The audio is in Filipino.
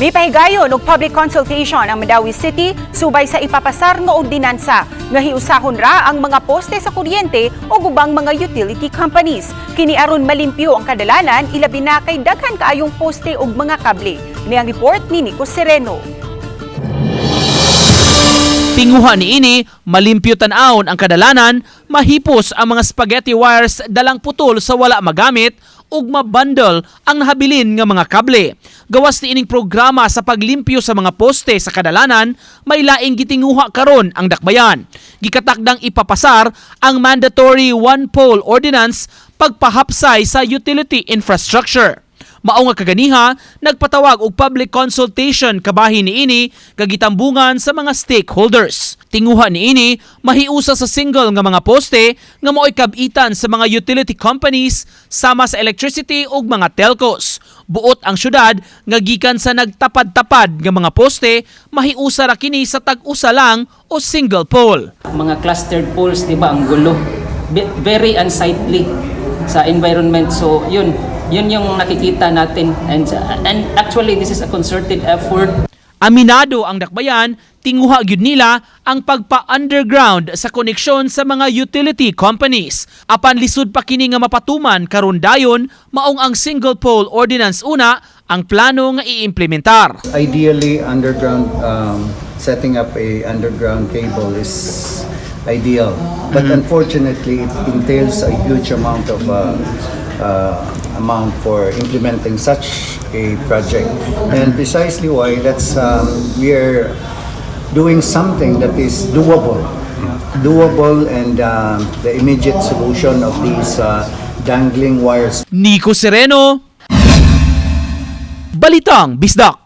May pahigayon og public consultation ang Mandawi City subay sa ipapasar nga ordinansa nga hiusahon ra ang mga poste sa kuryente o ubang mga utility companies. Kini aron malimpyo ang kadalanan ilabi na kay daghan kaayong poste ug mga kable. Ni ang report ni Nico Sereno. Tinguha ni ini, malimpyo tan-awon ang kadalanan, mahipos ang mga spaghetti wires dalang putol sa wala magamit, ug mabundle ang nahabilin nga mga kable. Gawas ni ining programa sa paglimpyo sa mga poste sa kadalanan, may laing gitinguha karon ang dakbayan. Gikatakdang ipapasar ang mandatory one-pole ordinance pagpahapsay sa utility infrastructure. Mao nga kaganiha, nagpatawag og public consultation kabahin ni ini kagitambungan sa mga stakeholders. Tinguha ni ini mahiusa sa single nga mga poste nga mao'y kabitan sa mga utility companies sama sa electricity ug mga telcos. Buot ang syudad nga gikan sa nagtapad-tapad nga mga poste mahiusa ra kini sa tag-usa lang o single pole. mga clustered poles, di ba, ang gulo. Very unsightly sa environment. So, yun, yun yung nakikita natin. And, and actually, this is a concerted effort Aminado ang dakbayan, tinguha gyud nila ang pagpa-underground sa koneksyon sa mga utility companies. Apan lisod pa kini nga mapatuman karon dayon maong ang single pole ordinance una ang plano nga iimplementar. Ideally, underground, um, setting up a underground cable is ideal. But unfortunately, it entails a huge amount of uh, uh, amount for implementing such a project. And precisely why that's um, we are doing something that is doable, doable, and um, the immediate solution of these uh, dangling wires Nico Sereno, Balitang Bisdak.